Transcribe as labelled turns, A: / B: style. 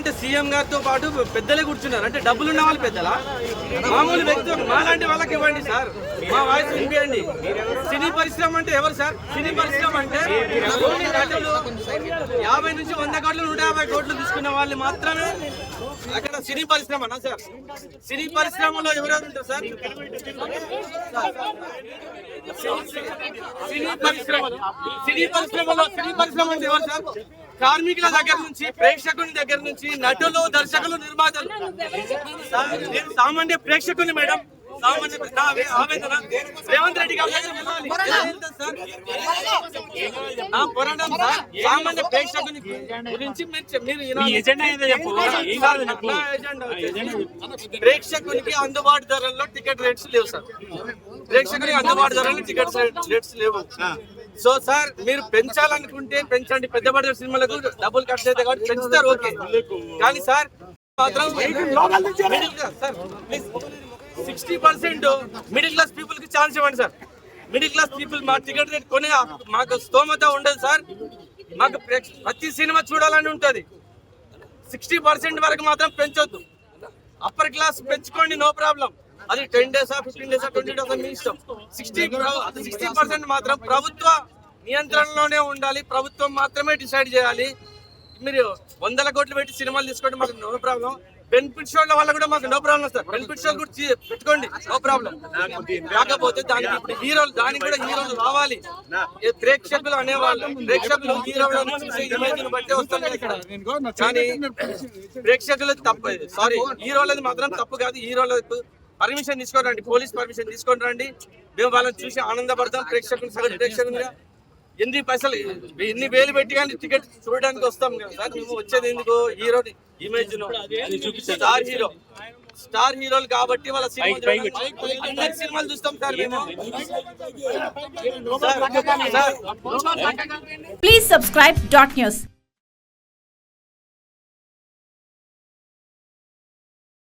A: అంటే సీఎం గారితో పాటు పెద్దలే కూర్చున్నారు. అంటే డబ్బులు ఉన్న వాళ్ళు పెద్దలా? మామూలు వ్యక్తి మాలాంటి వాళ్ళకి ఇవ్వండి సార్. మా వాయిస్ వినిపించండి సినీ పరిశ్రమ అంటే ఎవరు సార్? సినీ పరిశ్రమ అంటే నటులు. యాభై నుంచి వంద కోట్లు నూట యాభై కోట్లు తీసుకున్న వాళ్ళు మాత్రమే అక్కడ సినీ పరిశ్రమ సార్. సినీ పరిశ్రమలో ఎవరెవరు ఉంటారు సార్? సినీ పరిశ్రమ సినీ పరిశ్రమలో సినీ పరిశ్రమ అంటే ఎవరు సార్? కార్మికుల దగ్గర నుంచి ప్రేక్షకుని దగ్గర నుంచి నటులు దర్శకులు నిర్మాతలు. నేను సామాన్య ప్రేక్షకుని మేడం. సామాన్య ఆవేదన. రేవంత్ రెడ్డి గారి సార్? నా పోరాటం సార్. సామాన్య ప్రేక్షకుని గురించి మీరు ప్రేక్షకునికి అందుబాటు ధరల్లో టికెట్ రేట్స్ లేవు సార్. ప్రేక్షకునికి అందుబాటు ధరల్లో టికెట్ రేట్స్ లేవు. సో సార్ మీరు పెంచాలనుకుంటే పెంచండి. పెద్ద బడ్జెట్ సినిమాలకు డబ్బులు ఖర్చు అయితే కాబట్టి పెంచుతారు ఓకే. కానీ సార్ మాత్రం సిక్స్టీ పర్సెంట్ మిడిల్ క్లాస్ పీపుల్కి ఛాన్స్ ఇవ్వండి సార్. మిడిల్ క్లాస్ పీపుల్ మా టికెట్ రేట్ కొనే మాకు స్తోమత ఉండదు సార్. మాకు ప్రతి సినిమా చూడాలని ఉంటది. సిక్స్టీ పర్సెంట్ వరకు మాత్రం పెంచొద్దు. అప్పర్ క్లాస్ పెంచుకోండి నో ప్రాబ్లం అది ten days fifteen days twenty days మీ ఇష్టం. సిక్స్టీ సిక్స్టీ పర్సెంట్ మాత్రం ప్రభుత్వ నియంత్రణలోనే ఉండాలి. ప్రభుత్వం మాత్రమే డిసైడ్ చేయాలి. మీరు వందల కోట్లు పెట్టి సినిమాలు తీసుకోవడం మాకు నో ప్రాబ్లం. బెనిఫిట్ షోల వల్ల కూడా మాకు నో ప్రాబ్లం సార్. బెనిఫిట్ షోలు కూడా పెట్టుకోండి. No problem. కాకపోతే దానికి ఇప్పుడు హీరోలు దానికి కూడా హీరోలు రావాలి. ప్రేక్షకులు అనేవాళ్ళు ప్రేక్షకులు హీరోలను చూసే ఇమేజ్ బట్టి వస్తారు ఇక్కడ. కానీ ప్రేక్షకులు తప్పు సారీ హీరోలది మాత్రం తప్పు కాదు. హీరోలకు పర్మిషన్ తీసుకోరండి. రండి పోలీస్ పర్మిషన్ తీసుకొని రండి. మేము వాళ్ళని చూసి ఆనందపడతాం. ప్రేక్షకులు సగటు ప్రేక్షకులుగా. ఎన్ని పైసలు ఎన్ని వేలు పెట్టి కానీ టికెట్ చూడడానికి వస్తాం కదా సార్? మేము వచ్చేది ఎందుకు? Hero image star hero. Star హీరోలు కాబట్టి వాళ్ళ సినిమా సినిమాలు చూస్తాం సార్ మేము.
B: Please subscribe dot news.